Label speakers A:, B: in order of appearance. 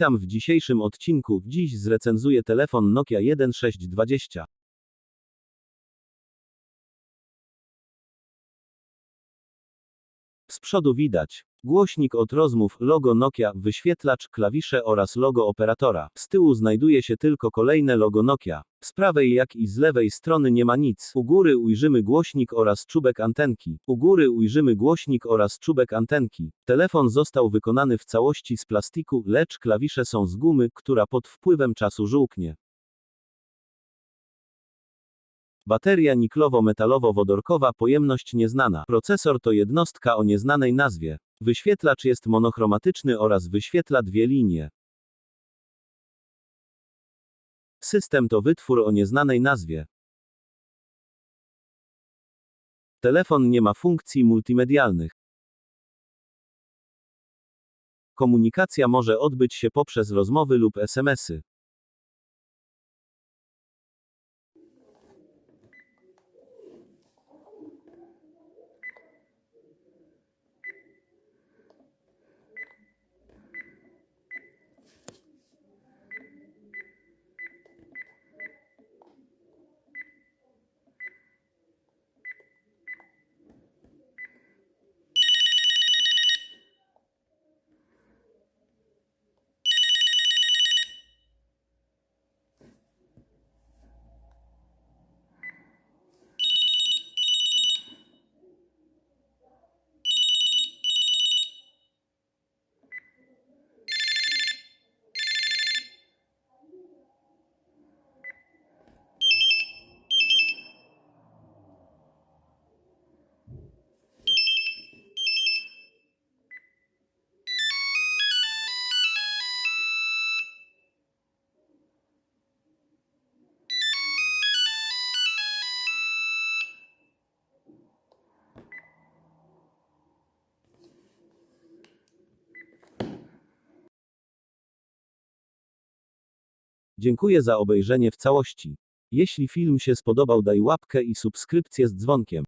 A: Witam w dzisiejszym odcinku. Dziś zrecenzuję telefon Nokia 1620. Z przodu widać głośnik od rozmów, logo Nokia, wyświetlacz, klawisze oraz logo operatora. Z tyłu znajduje się tylko kolejne logo Nokia. Z prawej jak i z lewej strony nie ma nic. U góry ujrzymy głośnik oraz czubek antenki. U góry ujrzymy głośnik oraz czubek antenki. Telefon został wykonany w całości z plastiku, lecz klawisze są z gumy, która pod wpływem czasu żółknie. Bateria niklowo-metalowo-wodorkowa, pojemność nieznana. Procesor to jednostka o nieznanej nazwie. Wyświetlacz jest monochromatyczny oraz wyświetla dwie linie. System to wytwór o nieznanej nazwie. Telefon nie ma funkcji multimedialnych. Komunikacja może odbyć się poprzez rozmowy lub SMS-y. Dziękuję za obejrzenie w całości. Jeśli film się spodobał daj łapkę i subskrypcję z dzwonkiem.